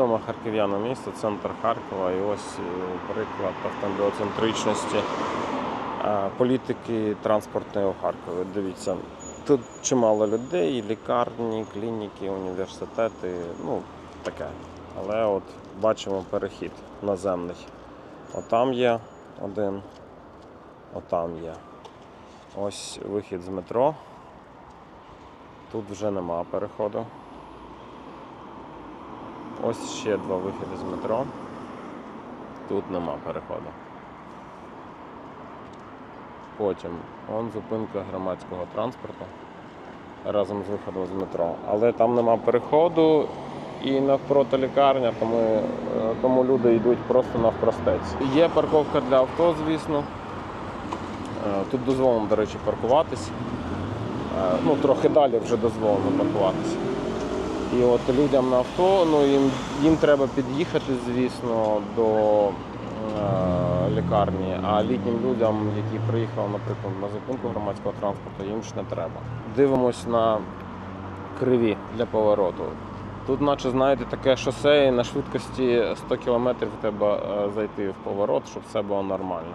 відоме харків'янам місто, центр Харкова. І ось е, приклад автомобілоцентричності е, політики транспортної у Харкові. Дивіться, тут чимало людей, лікарні, клініки, університети, ну таке. Але от бачимо перехід наземний. Отам є один, отам є. Ось вихід з метро. Тут вже нема переходу. Ось ще два виходи з метро. Тут нема переходу. Потім вон зупинка громадського транспорту разом з виходом з метро. Але там нема переходу і навпроти лікарня, тому, е, тому люди йдуть просто навпростець. Є парковка для авто, звісно. Е, Тут дозволено, до речі, паркуватись. Е, Ну, трохи далі вже дозволено паркуватися. І от людям на авто, ну їм, їм треба під'їхати, звісно, до е, лікарні, а літнім людям, які приїхали, наприклад, на зупинку громадського транспорту, їм ж не треба. Дивимось на криві для повороту. Тут, наче, знаєте, таке шосе, і на швидкості 100 км треба е, зайти в поворот, щоб все було нормально.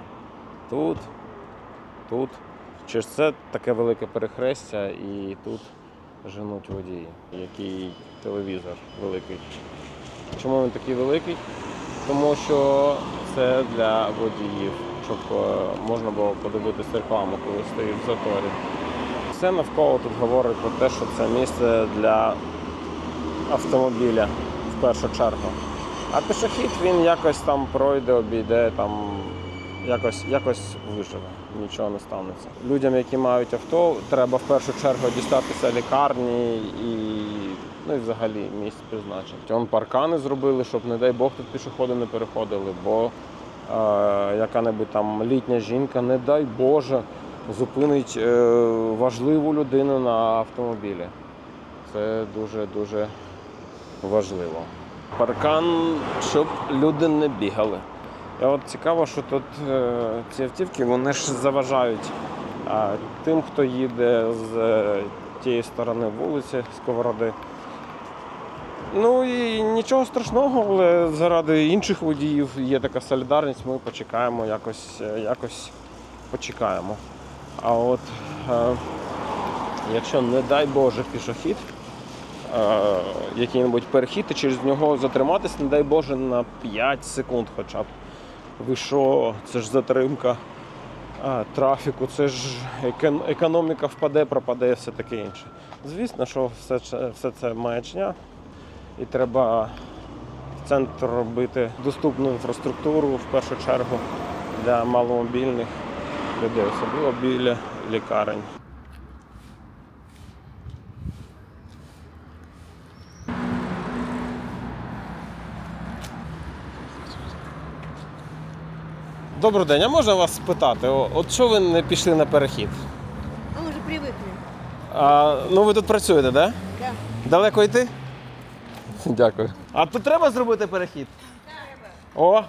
Тут, тут. Через це таке велике перехрестя і тут женуть водії, який телевізор великий. Чому він такий великий? Тому що це для водіїв, щоб е, можна було подивитися рекламу, коли стоїть в заторі. Все навколо тут говорить про те, що це місце для автомобіля в першу чергу. А пішохід він якось там пройде, обійде, там якось, якось виживе, нічого не станеться. Людям, які мають авто, треба в першу чергу дістатися лікарні і, ну, і взагалі місць призначень. Вон паркани зробили, щоб, не дай Бог, тут пішоходи не переходили, бо е, яка-небудь там літня жінка, не дай Боже, зупинить е, важливу людину на автомобілі. Це дуже-дуже важливо. Паркан, щоб люди не бігали. І от цікаво, що тут е, ці автівки вони ж заважають тим, хто їде з е, тієї сторони вулиці Сковороди. Ну і нічого страшного, але заради інших водіїв є така солідарність, ми почекаємо, якось, е, якось почекаємо. А от е, якщо, не дай Боже, пішохід, е, який-небудь перехід, і через нього затриматись, не дай Боже, на 5 секунд хоча б. Ви що, це ж затримка а, трафіку, це ж екон- економіка впаде, пропаде і все таке інше. Звісно, що все, це- все це маячня, і треба в центр робити доступну інфраструктуру в першу чергу для маломобільних людей, особливо біля лікарень. Добрий день, а можна вас спитати? о- От що ви не пішли на перехід? Ми вже привикли. А, ну ви тут працюєте, так? Да? Да. Далеко йти? Дякую. А тут треба зробити перехід? Треба. О,